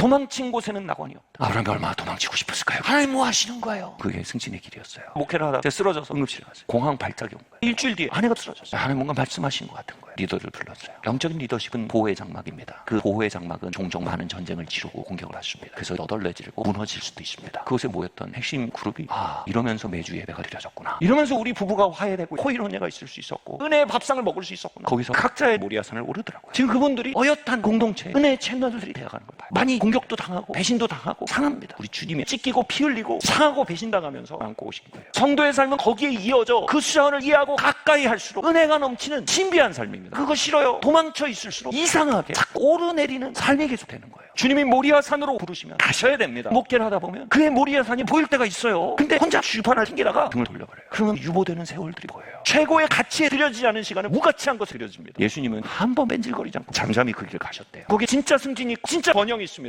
도망친 곳에는 낙원이 없다. 아브라함이 얼마나 도망치고 싶었을까요? 하나님 뭐 하시는 거예요? 그게 승진의 길이었어요. 목회를 하다 제가 쓰러져서 응급실에 갔어요. 공황 발작이 온 거예요. 일주일 뒤에 아내가 쓰러졌어요. 하나님 뭔가 말씀하신 것 같은 거예요. 리더를 불렀어요. 영적인 리더십은 보호의 장막입니다. 그 보호의 장막은 종종 많은 전쟁을 치르고 공격을 하십니다. 그래서 너덜내지고 무너질 수도 있습니다. 그곳에 모였던 핵심 그룹이 아 이러면서 매주 예배가 드려졌구나. 이러면서 우리 부부가 화해되고 호의론예가 있을 수 있었고 은혜의 밥상을 먹을 수 있었구나. 거기서 각자의 모리아산을 오르더라고요. 지금 그분들이 어엿한 공동체 은혜의 채널들이 되어가는 걸 봐요. 많이 공 격도 당하고 배신도 당하고 상합니다. 우리 주님이 찢기고 피 흘리고 상하고 배신당하면서 안고 오신 거예요. 성도의 삶은 거기에 이어져 그 수장을 이해하고 가까이 할수록 은혜가 넘치는 신비한 삶입니다. 그거 싫어요. 도망쳐 있을수록 이상하게 자꾸 오르내리는 삶이 계속 되는 거예요. 주님이 모리아 산으로 부르시면 가셔야 됩니다. 목회를 하다 보면 그의 모리아 산이 보일 때가 있어요. 근데 혼자 주판을 튕기다가 등을 돌려버려요. 그러면 유보되는 세월들이 보여요. 최고의 가치에 들여지지 않은 시간은 무가치한 것에 들여집니다. 예수님은 한 번 뺀질거리지 않고 잠잠히 그 길을 가셨대요. 거기 진짜 승진이 진짜 번영이 있습니다.